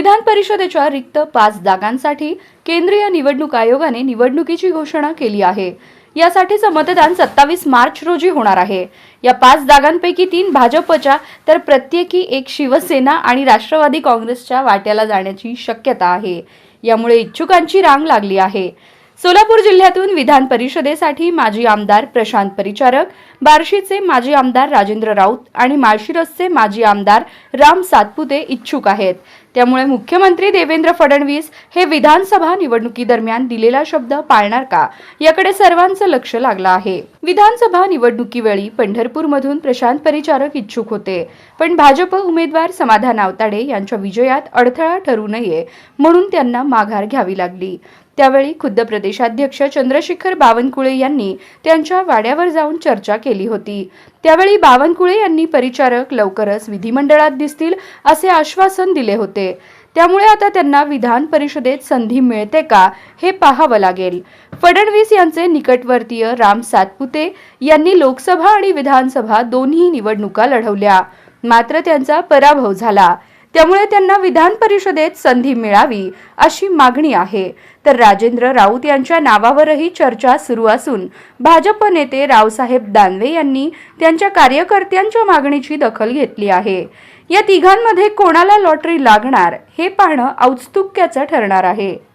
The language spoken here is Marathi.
विधान परिषदेच्या रिक्त पाच जागांसाठी केंद्रीय निवडणूक आयोगाने निवडणुकीची घोषणा केली आहे. यासाठीचं मतदान सत्तावीस मार्च रोजी होणार आहे. या पाच जागांपैकी तीन भाजपच्या तर प्रत्येकी एक शिवसेना आणि राष्ट्रवादी काँग्रेसच्या वाट्याला जाण्याची शक्यता आहे. यामुळे इच्छुकांची रांग लागली आहे. सोलापूर जिल्ह्यातून विधान परिषदेसाठी माजी आमदार प्रशांत परिचारक बार्शीचे माजी आमदार राजेंद्र राऊत आणि माळशिरसचे माजी आमदार राम सातपुते इच्छुक आहेत. त्यामुळे मुख्यमंत्री देवेंद्र फडणवीस हे विधानसभा निवडणुकीदरम्यान दिलेला शब्द पाळणार का? याकडे सर्वांचं लक्ष लागलं आहे. विधानसभा निवडणुकीवेळी पंढरपूरमधून प्रशांत परिचारक इच्छुक होते. पण भाजप उमेदवार समाधान आवताडे यांच्या विजयात अडथळा ठरू नये म्हणून त्यांना माघार घ्यावी लागली. त्यावेळी खुद्द प्रदेशाध्यक्ष चंद्रशेखर बावनकुळे यांनी त्यांच्या वाड्यावर जाऊन चर्चा केली. होती. त्यावेळी बावनकुळे यांनी परिचारक लवकरच विधिमंडळात दिसतील असे आश्वासन दिले होते. त्यामुळे आता त्यांना विधान परिषदेत संधी मिळते का हे पाहावं लागेल. फडणवीस यांचे निकटवर्तीय राम सातपुते यांनी लोकसभा आणि विधानसभा दोन्ही निवडणुका लढवल्या. मात्र त्यांचा पराभव झाला. त्यामुळे त्यांना विधान परिषदेत संधी मिळावी अशी मागणी आहे. तर राजेंद्र राऊत यांच्या नावावरही चर्चा सुरू असून भाजप नेते रावसाहेब दानवे यांनी त्यांच्या कार्यकर्त्यांच्या मागणीची दखल घेतली आहे. या तिघांमध्ये कोणाला लॉटरी लागणार हे पाहणं औत्सुक्याचं ठरणार आहे.